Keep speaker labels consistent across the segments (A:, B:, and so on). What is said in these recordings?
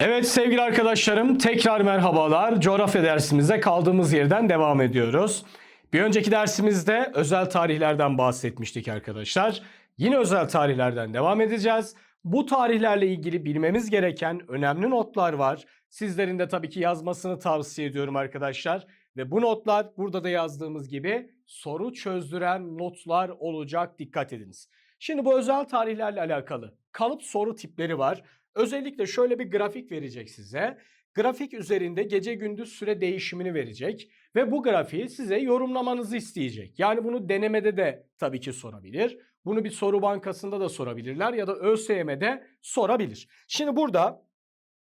A: Evet sevgili arkadaşlarım tekrar merhabalar. Coğrafya dersimize kaldığımız yerden devam ediyoruz. Bir önceki dersimizde özel tarihlerden bahsetmiştik arkadaşlar. Yine özel tarihlerden devam edeceğiz. Bu tarihlerle ilgili bilmemiz gereken önemli notlar var. Sizlerin de tabii ki yazmasını tavsiye ediyorum arkadaşlar. Ve bu notlar burada da yazdığımız gibi soru çözdüren notlar olacak. Dikkat ediniz. Şimdi bu özel tarihlerle alakalı kalıp soru tipleri var. Özellikle şöyle bir grafik verecek size. Grafik üzerinde gece gündüz süre değişimini verecek ve bu grafiği size yorumlamanızı isteyecek. Yani bunu denemede de tabii ki sorabilir. Bunu bir soru bankasında da sorabilirler ya da ÖSYM'de sorabilir. Şimdi burada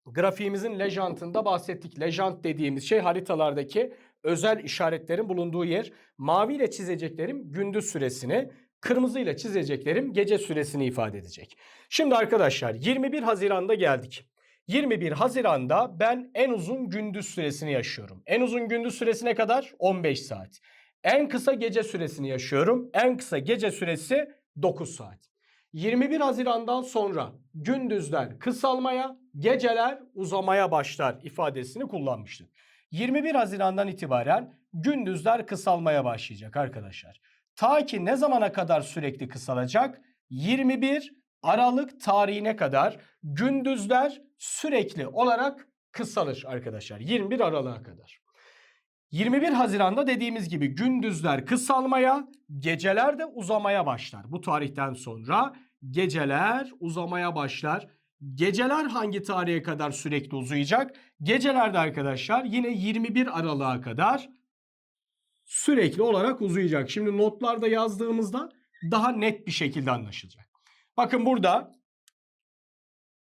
A: grafiğimizin lejantında bahsettik. Lejant dediğimiz şey haritalardaki özel işaretlerin bulunduğu yer. Maviyle çizeceklerim gündüz süresini, kırmızıyla çizeceklerim gece süresini ifade edecek. Şimdi arkadaşlar 21 Haziran'da geldik. 21 Haziran'da ben en uzun gündüz süresini yaşıyorum. En uzun gündüz süresi ne kadar? 15 saat. En kısa gece süresini yaşıyorum. En kısa gece süresi 9 saat. 21 Haziran'dan sonra gündüzler kısalmaya, geceler uzamaya başlar ifadesini kullanmıştık. 21 Haziran'dan itibaren gündüzler kısalmaya başlayacak arkadaşlar. Ta ki ne zamana kadar sürekli kısalacak? 21 Aralık tarihine kadar gündüzler sürekli olarak kısalır arkadaşlar. 21 Aralık'a kadar. 21 Haziran'da dediğimiz gibi gündüzler kısalmaya, geceler de uzamaya başlar. Bu tarihten sonra geceler uzamaya başlar. Geceler hangi tarihe kadar sürekli uzayacak? Gecelerde arkadaşlar yine 21 Aralık'a kadar sürekli olarak uzayacak. Şimdi notlarda yazdığımızda daha net bir şekilde anlaşılacak. Bakın burada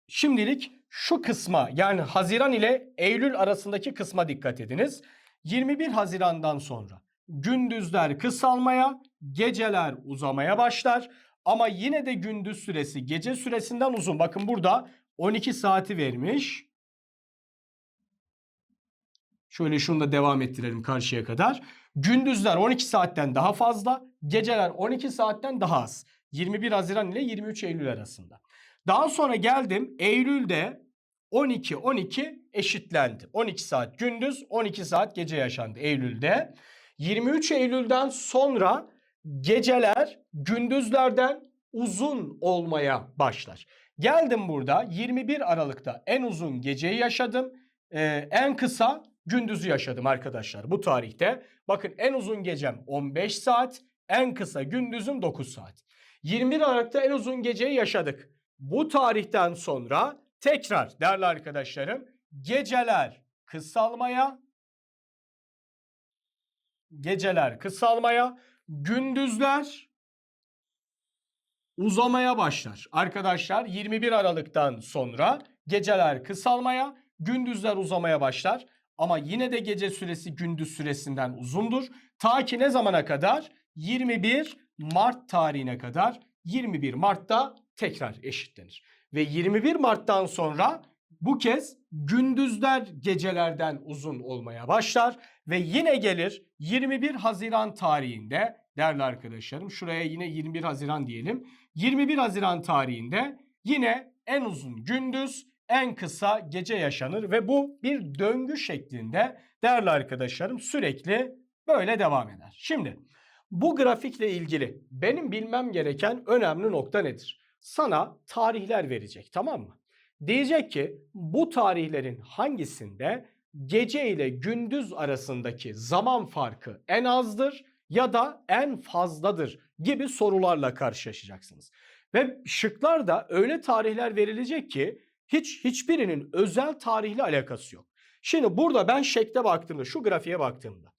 A: şimdilik şu kısma yani Haziran ile Eylül arasındaki kısma dikkat ediniz. 21 Haziran'dan sonra gündüzler kısalmaya, geceler uzamaya başlar. Ama yine de gündüz süresi gece süresinden uzun. Bakın burada 12 saati vermiş. Şöyle şunu da devam ettirelim karşıya kadar. Gündüzler 12 saatten daha fazla, geceler 12 saatten daha az. 21 Haziran ile 23 Eylül arasında. Daha sonra geldim Eylül'de 12 12 eşitlendi. 12 saat gündüz, 12 saat gece yaşandı Eylül'de. 23 Eylül'den sonra geceler gündüzlerden uzun olmaya başlar. Geldim burada 21 Aralık'ta en uzun geceyi yaşadım. Ee, en kısa gündüzü yaşadım arkadaşlar bu tarihte. Bakın en uzun gecem 15 saat, en kısa gündüzüm 9 saat. 21 Aralık'ta en uzun geceyi yaşadık. Bu tarihten sonra tekrar değerli arkadaşlarım geceler kısalmaya geceler kısalmaya, gündüzler uzamaya başlar. Arkadaşlar 21 Aralık'tan sonra geceler kısalmaya, gündüzler uzamaya başlar. Ama yine de gece süresi gündüz süresinden uzundur. Ta ki ne zamana kadar? 21 Mart tarihine kadar 21 Mart'ta tekrar eşitlenir. Ve 21 Mart'tan sonra bu kez gündüzler gecelerden uzun olmaya başlar ve yine gelir 21 Haziran tarihinde değerli arkadaşlarım şuraya yine 21 Haziran diyelim. 21 Haziran tarihinde yine en uzun gündüz en kısa gece yaşanır ve bu bir döngü şeklinde değerli arkadaşlarım sürekli böyle devam eder. Şimdi bu grafikle ilgili benim bilmem gereken önemli nokta nedir? Sana tarihler verecek tamam mı? Diyecek ki bu tarihlerin hangisinde gece ile gündüz arasındaki zaman farkı en azdır ya da en fazladır gibi sorularla karşılaşacaksınız. Ve şıklarda öyle tarihler verilecek ki hiç hiçbirinin özel tarihle alakası yok. Şimdi burada ben şekle baktığımda şu grafiğe baktığımda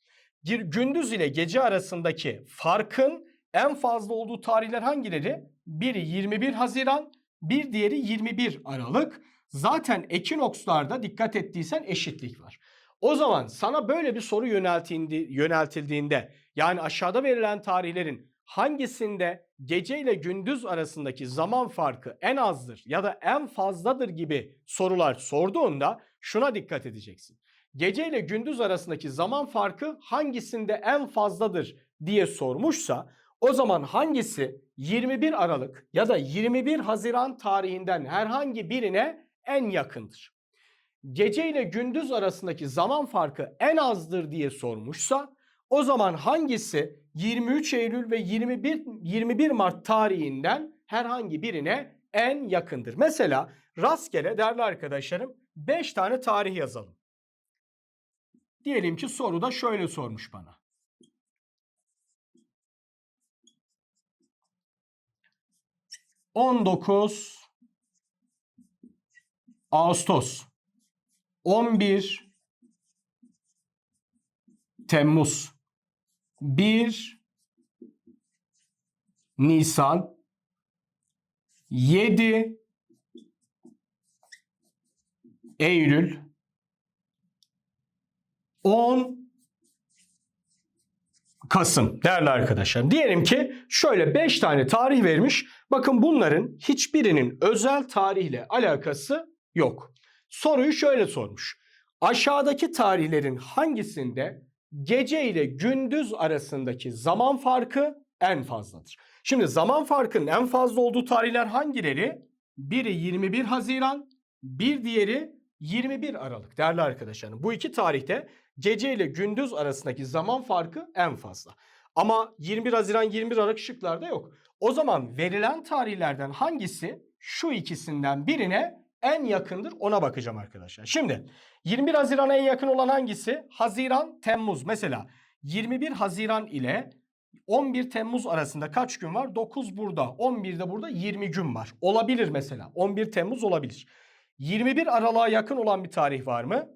A: gündüz ile gece arasındaki farkın en fazla olduğu tarihler hangileri? Biri 21 Haziran, bir diğeri 21 Aralık. Zaten ekinokslarda dikkat ettiysen eşitlik var. O zaman sana böyle bir soru yöneltildi- yöneltildiğinde yani aşağıda verilen tarihlerin hangisinde gece ile gündüz arasındaki zaman farkı en azdır ya da en fazladır gibi sorular sorduğunda şuna dikkat edeceksin. Gece ile gündüz arasındaki zaman farkı hangisinde en fazladır diye sormuşsa o zaman hangisi 21 Aralık ya da 21 Haziran tarihinden herhangi birine en yakındır? gece ile gündüz arasındaki zaman farkı en azdır diye sormuşsa o zaman hangisi 23 Eylül ve 21 21 Mart tarihinden herhangi birine en yakındır? Mesela rastgele değerli arkadaşlarım 5 tane tarih yazalım. Diyelim ki soruda şöyle sormuş bana. On dokuz Ağustos 11 Temmuz 1 Nisan 7 Eylül 10 Kasım değerli arkadaşlar. Diyelim ki şöyle 5 tane tarih vermiş. Bakın bunların hiçbirinin özel tarihle alakası yok. Soruyu şöyle sormuş. Aşağıdaki tarihlerin hangisinde gece ile gündüz arasındaki zaman farkı en fazladır? Şimdi zaman farkının en fazla olduğu tarihler hangileri? Biri 21 Haziran, bir diğeri 21 Aralık değerli arkadaşlarım. Bu iki tarihte gece ile gündüz arasındaki zaman farkı en fazla. Ama 21 Haziran 21 Aralık şıklarda yok. O zaman verilen tarihlerden hangisi şu ikisinden birine en yakındır ona bakacağım arkadaşlar. Şimdi 21 Haziran'a en yakın olan hangisi? Haziran, Temmuz. Mesela 21 Haziran ile 11 Temmuz arasında kaç gün var? 9 burada, 11 de burada 20 gün var. Olabilir mesela. 11 Temmuz olabilir. 21 Aralık'a yakın olan bir tarih var mı?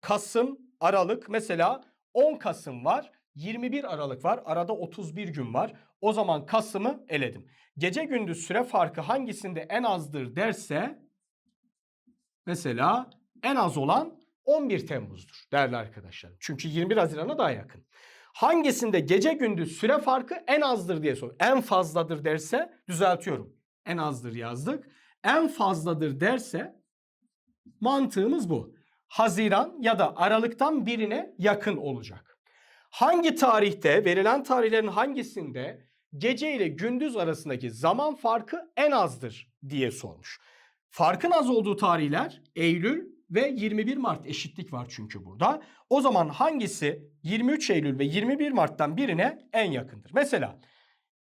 A: Kasım, Aralık mesela 10 Kasım var. 21 Aralık var. Arada 31 gün var. O zaman Kasım'ı eledim. Gece gündüz süre farkı hangisinde en azdır derse mesela en az olan 11 Temmuz'dur değerli arkadaşlarım. Çünkü 21 Haziran'a daha yakın. Hangisinde gece gündüz süre farkı en azdır diye sor. En fazladır derse düzeltiyorum. En azdır yazdık. En fazladır derse mantığımız bu. Haziran ya da Aralık'tan birine yakın olacak. Hangi tarihte verilen tarihlerin hangisinde gece ile gündüz arasındaki zaman farkı en azdır diye sormuş. Farkın az olduğu tarihler Eylül ve 21 Mart eşitlik var çünkü burada. O zaman hangisi 23 Eylül ve 21 Mart'tan birine en yakındır? Mesela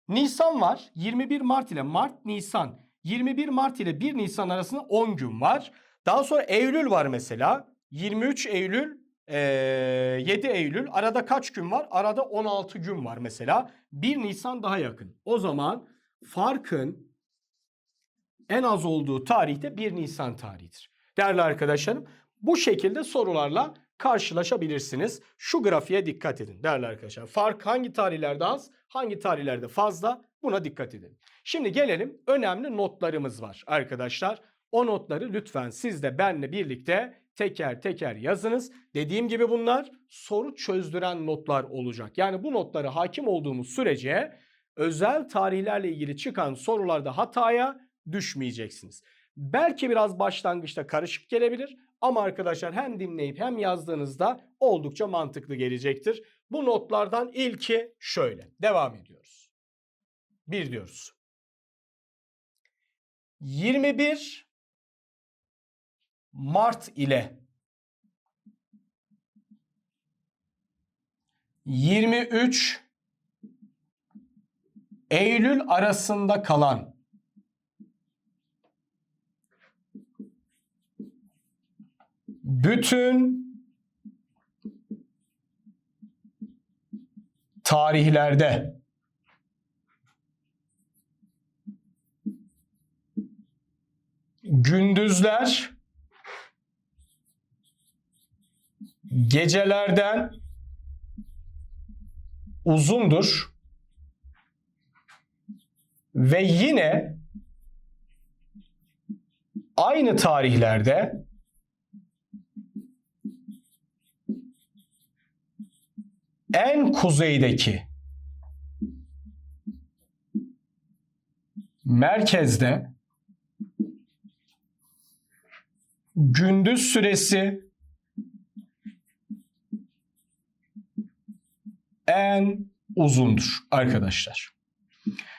A: Nisan var. 21 Mart ile Mart Nisan. 21 Mart ile 1 Nisan arasında 10 gün var. Daha sonra Eylül var mesela. 23 Eylül, eee, 7 Eylül. Arada kaç gün var? Arada 16 gün var mesela. 1 Nisan daha yakın. O zaman farkın en az olduğu tarihte 1 Nisan tarihidir. Değerli arkadaşlarım bu şekilde sorularla karşılaşabilirsiniz. Şu grafiğe dikkat edin değerli arkadaşlar. Fark hangi tarihlerde az, hangi tarihlerde fazla buna dikkat edin. Şimdi gelelim önemli notlarımız var arkadaşlar. O notları lütfen siz de benle birlikte teker teker yazınız. Dediğim gibi bunlar soru çözdüren notlar olacak. Yani bu notları hakim olduğumuz sürece özel tarihlerle ilgili çıkan sorularda hataya düşmeyeceksiniz. Belki biraz başlangıçta karışık gelebilir ama arkadaşlar hem dinleyip hem yazdığınızda oldukça mantıklı gelecektir. Bu notlardan ilki şöyle. Devam ediyoruz. Bir diyoruz. 21 Mart ile 23 Eylül arasında kalan bütün tarihlerde gündüzler gecelerden uzundur ve yine aynı tarihlerde en kuzeydeki merkezde gündüz süresi en uzundur arkadaşlar.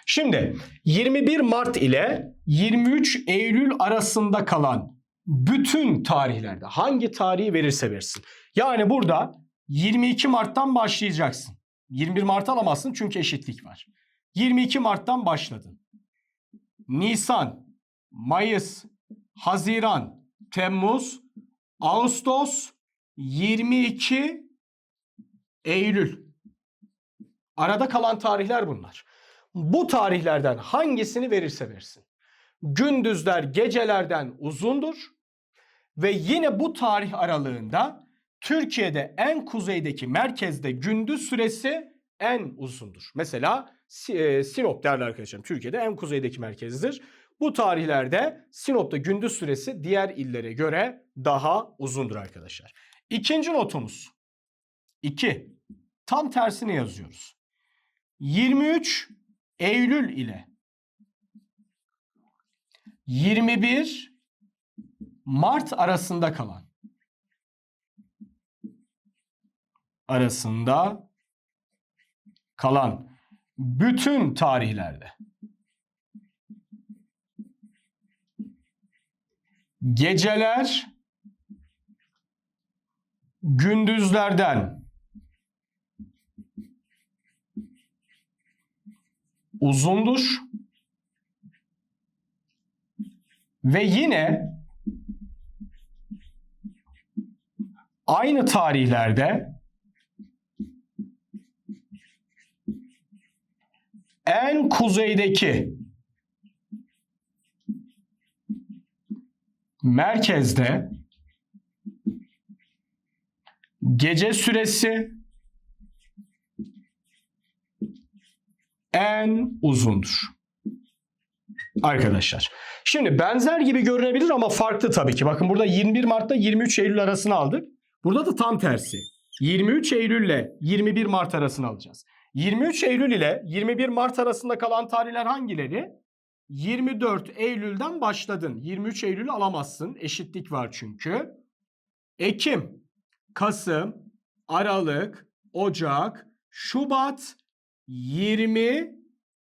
A: Şimdi 21 Mart ile 23 Eylül arasında kalan bütün tarihlerde hangi tarihi verirse versin. Yani burada 22 Mart'tan başlayacaksın. 21 Mart alamazsın çünkü eşitlik var. 22 Mart'tan başladın. Nisan, Mayıs, Haziran, Temmuz, Ağustos, 22 Eylül. Arada kalan tarihler bunlar. Bu tarihlerden hangisini verirse versin. Gündüzler gecelerden uzundur ve yine bu tarih aralığında Türkiye'de en kuzeydeki merkezde gündüz süresi en uzundur. Mesela e, Sinop değerli arkadaşlarım Türkiye'de en kuzeydeki merkezdir. Bu tarihlerde Sinop'ta gündüz süresi diğer illere göre daha uzundur arkadaşlar. İkinci notumuz. 2. Tam tersini yazıyoruz. 23 Eylül ile 21 Mart arasında kalan arasında kalan bütün tarihlerde geceler gündüzlerden uzundur ve yine aynı tarihlerde en kuzeydeki merkezde gece süresi en uzundur. Arkadaşlar. Şimdi benzer gibi görünebilir ama farklı tabii ki. Bakın burada 21 Mart'ta 23 Eylül arasını aldık. Burada da tam tersi. 23 Eylül ile 21 Mart arasını alacağız. 23 Eylül ile 21 Mart arasında kalan tarihler hangileri? 24 Eylül'den başladın. 23 Eylül'ü alamazsın. Eşitlik var çünkü. Ekim, Kasım, Aralık, Ocak, Şubat, 20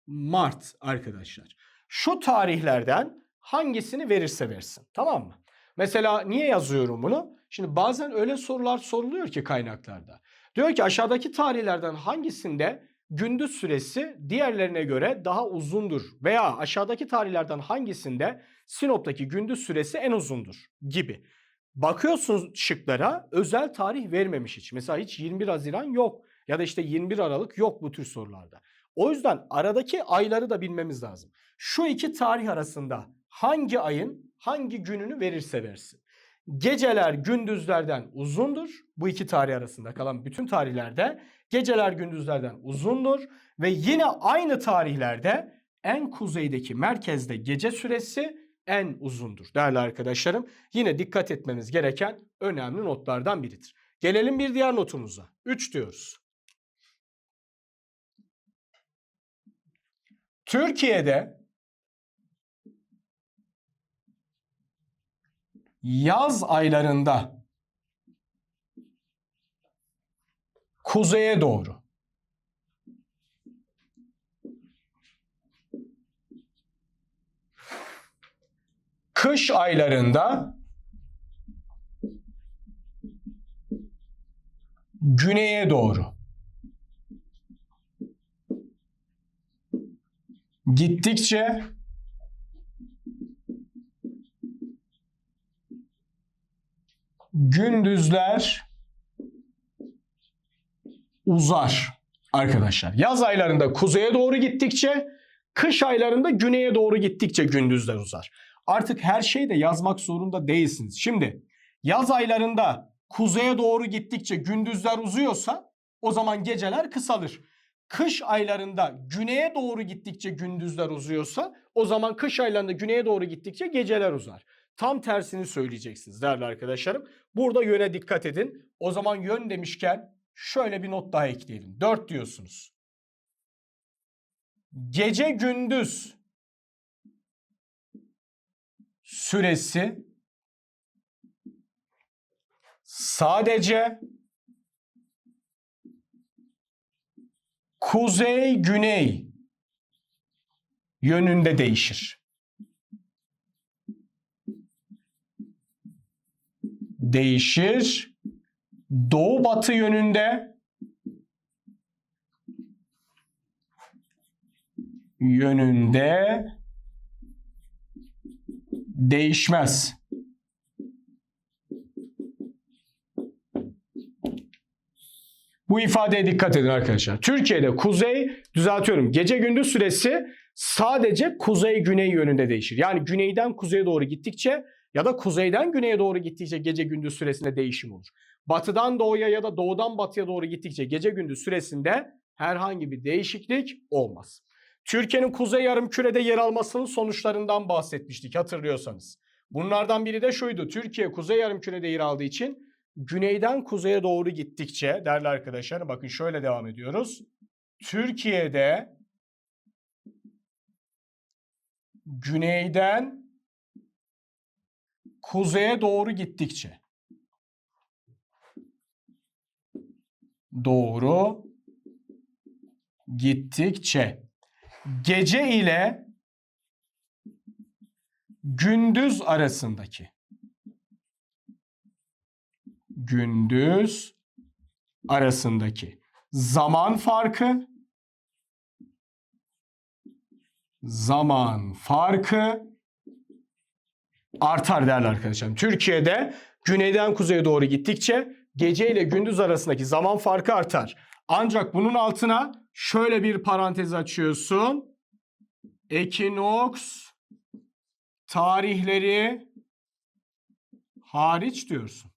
A: Mart arkadaşlar. Şu tarihlerden hangisini verirse versin. Tamam mı? Mesela niye yazıyorum bunu? Şimdi bazen öyle sorular soruluyor ki kaynaklarda. Diyor ki aşağıdaki tarihlerden hangisinde gündüz süresi diğerlerine göre daha uzundur veya aşağıdaki tarihlerden hangisinde Sinop'taki gündüz süresi en uzundur gibi. Bakıyorsun şıklara özel tarih vermemiş hiç. Mesela hiç 21 Haziran yok ya da işte 21 Aralık yok bu tür sorularda. O yüzden aradaki ayları da bilmemiz lazım. Şu iki tarih arasında hangi ayın hangi gününü verirse versin. Geceler gündüzlerden uzundur. Bu iki tarih arasında kalan bütün tarihlerde geceler gündüzlerden uzundur ve yine aynı tarihlerde en kuzeydeki merkezde gece süresi en uzundur değerli arkadaşlarım. Yine dikkat etmemiz gereken önemli notlardan biridir. Gelelim bir diğer notumuza. 3 diyoruz. Türkiye'de yaz aylarında kuzeye doğru. Kış aylarında güneye doğru. Gittikçe gündüzler uzar arkadaşlar. Yaz aylarında kuzeye doğru gittikçe, kış aylarında güneye doğru gittikçe gündüzler uzar. Artık her şeyi de yazmak zorunda değilsiniz. Şimdi yaz aylarında kuzeye doğru gittikçe gündüzler uzuyorsa o zaman geceler kısalır. Kış aylarında güneye doğru gittikçe gündüzler uzuyorsa o zaman kış aylarında güneye doğru gittikçe geceler uzar. Tam tersini söyleyeceksiniz değerli arkadaşlarım. Burada yöne dikkat edin. O zaman yön demişken şöyle bir not daha ekleyelim. 4 diyorsunuz. Gece gündüz süresi sadece kuzey güney yönünde değişir. Değişir. Doğu batı yönünde yönünde değişmez. Bu ifadeye dikkat edin arkadaşlar. Türkiye'de kuzey, düzeltiyorum, gece gündüz süresi sadece kuzey güney yönünde değişir. Yani güneyden kuzeye doğru gittikçe ya da kuzeyden güneye doğru gittikçe gece gündüz süresinde değişim olur. Batıdan doğuya ya da doğudan batıya doğru gittikçe gece gündüz süresinde herhangi bir değişiklik olmaz. Türkiye'nin kuzey yarımkürede yer almasının sonuçlarından bahsetmiştik hatırlıyorsanız. Bunlardan biri de şuydu. Türkiye kuzey yarımkürede yer aldığı için güneyden kuzeye doğru gittikçe değerli arkadaşlar bakın şöyle devam ediyoruz. Türkiye'de güneyden kuzeye doğru gittikçe. Doğru gittikçe. Gece ile gündüz arasındaki. Gündüz arasındaki. Zaman farkı. Zaman farkı artar değerli arkadaşlarım. Türkiye'de güneyden kuzeye doğru gittikçe gece ile gündüz arasındaki zaman farkı artar. Ancak bunun altına şöyle bir parantez açıyorsun. Ekinoks tarihleri hariç diyorsun.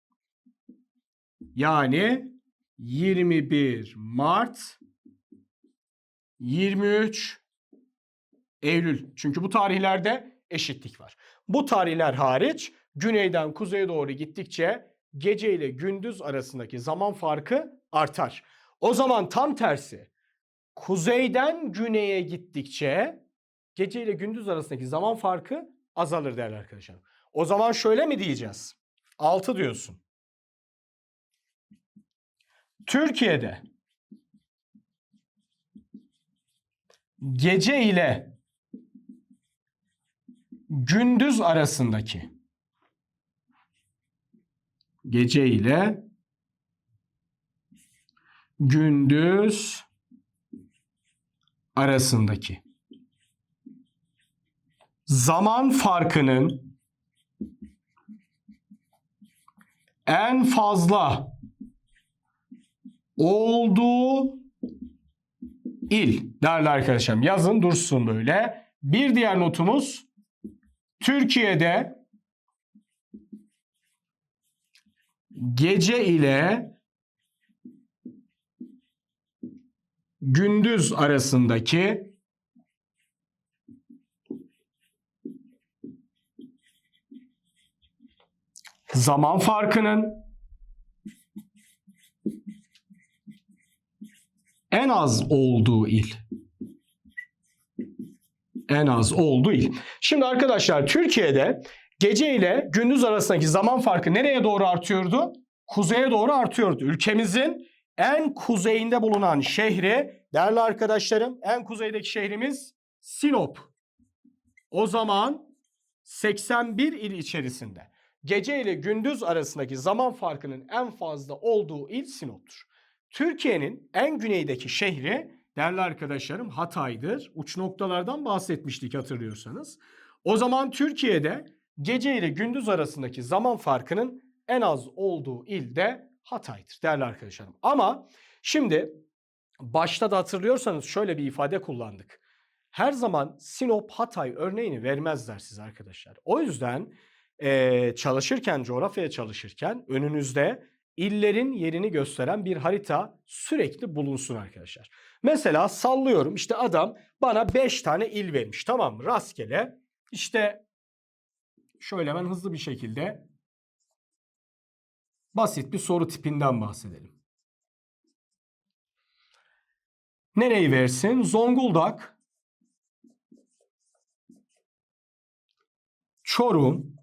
A: Yani 21 Mart 23 Eylül. Çünkü bu tarihlerde eşitlik var. Bu tarihler hariç güneyden kuzeye doğru gittikçe gece ile gündüz arasındaki zaman farkı artar. O zaman tam tersi kuzeyden güneye gittikçe gece ile gündüz arasındaki zaman farkı azalır değerli arkadaşlar. O zaman şöyle mi diyeceğiz? 6 diyorsun. Türkiye'de gece ile gündüz arasındaki gece ile gündüz arasındaki zaman farkının en fazla olduğu il değerli arkadaşlarım yazın dursun böyle. Bir diğer notumuz Türkiye'de gece ile gündüz arasındaki zaman farkının en az olduğu il. En az olduğu il. Şimdi arkadaşlar Türkiye'de gece ile gündüz arasındaki zaman farkı nereye doğru artıyordu? Kuzeye doğru artıyordu. Ülkemizin en kuzeyinde bulunan şehri değerli arkadaşlarım en kuzeydeki şehrimiz Sinop. O zaman 81 il içerisinde gece ile gündüz arasındaki zaman farkının en fazla olduğu il Sinop'tur. Türkiye'nin en güneydeki şehri değerli arkadaşlarım Hatay'dır. Uç noktalardan bahsetmiştik hatırlıyorsanız. O zaman Türkiye'de gece ile gündüz arasındaki zaman farkının en az olduğu il de Hatay'dır değerli arkadaşlarım. Ama şimdi başta da hatırlıyorsanız şöyle bir ifade kullandık. Her zaman Sinop Hatay örneğini vermezler size arkadaşlar. O yüzden eee, çalışırken, coğrafyaya çalışırken önünüzde illerin yerini gösteren bir harita sürekli bulunsun arkadaşlar. Mesela sallıyorum işte adam bana 5 tane il vermiş tamam mı? Rastgele işte şöyle hemen hızlı bir şekilde basit bir soru tipinden bahsedelim. Nereyi versin? Zonguldak, Çorum,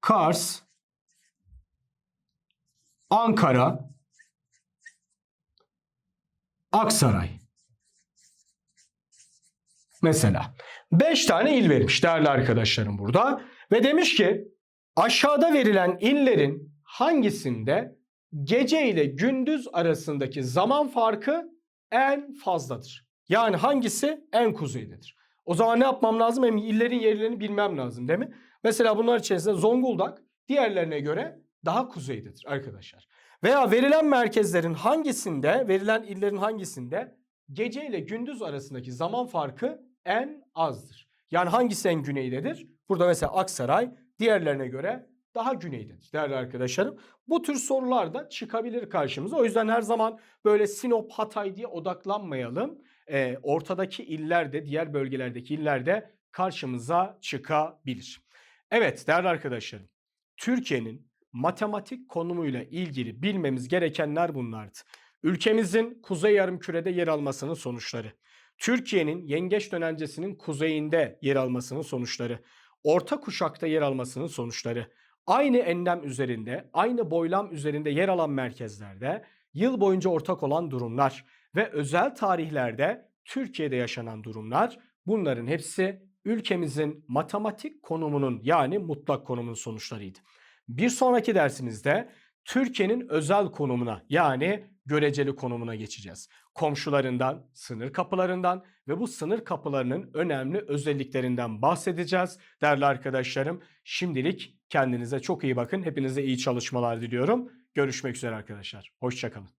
A: Kars, Ankara, Aksaray. Mesela 5 tane il vermiş değerli arkadaşlarım burada ve demiş ki Aşağıda verilen illerin hangisinde gece ile gündüz arasındaki zaman farkı en fazladır? Yani hangisi en kuzeydedir? O zaman ne yapmam lazım? Hem illerin yerlerini bilmem lazım değil mi? Mesela bunlar içerisinde Zonguldak diğerlerine göre daha kuzeydedir arkadaşlar. Veya verilen merkezlerin hangisinde, verilen illerin hangisinde gece ile gündüz arasındaki zaman farkı en azdır? Yani hangisi en güneydedir? Burada mesela Aksaray diğerlerine göre daha güneydedir değerli arkadaşlarım. Bu tür sorular da çıkabilir karşımıza. O yüzden her zaman böyle Sinop, Hatay diye odaklanmayalım. Ee, ortadaki iller de diğer bölgelerdeki iller de karşımıza çıkabilir. Evet değerli arkadaşlarım. Türkiye'nin matematik konumuyla ilgili bilmemiz gerekenler bunlardı. Ülkemizin kuzey yarımkürede yer almasının sonuçları. Türkiye'nin yengeç dönencesinin kuzeyinde yer almasının sonuçları. Orta kuşakta yer almasının sonuçları. Aynı enlem üzerinde, aynı boylam üzerinde yer alan merkezlerde yıl boyunca ortak olan durumlar ve özel tarihlerde Türkiye'de yaşanan durumlar bunların hepsi ülkemizin matematik konumunun yani mutlak konumun sonuçlarıydı. Bir sonraki dersimizde Türkiye'nin özel konumuna yani göreceli konumuna geçeceğiz. Komşularından, sınır kapılarından ve bu sınır kapılarının önemli özelliklerinden bahsedeceğiz. Değerli arkadaşlarım şimdilik kendinize çok iyi bakın. Hepinize iyi çalışmalar diliyorum. Görüşmek üzere arkadaşlar. Hoşçakalın.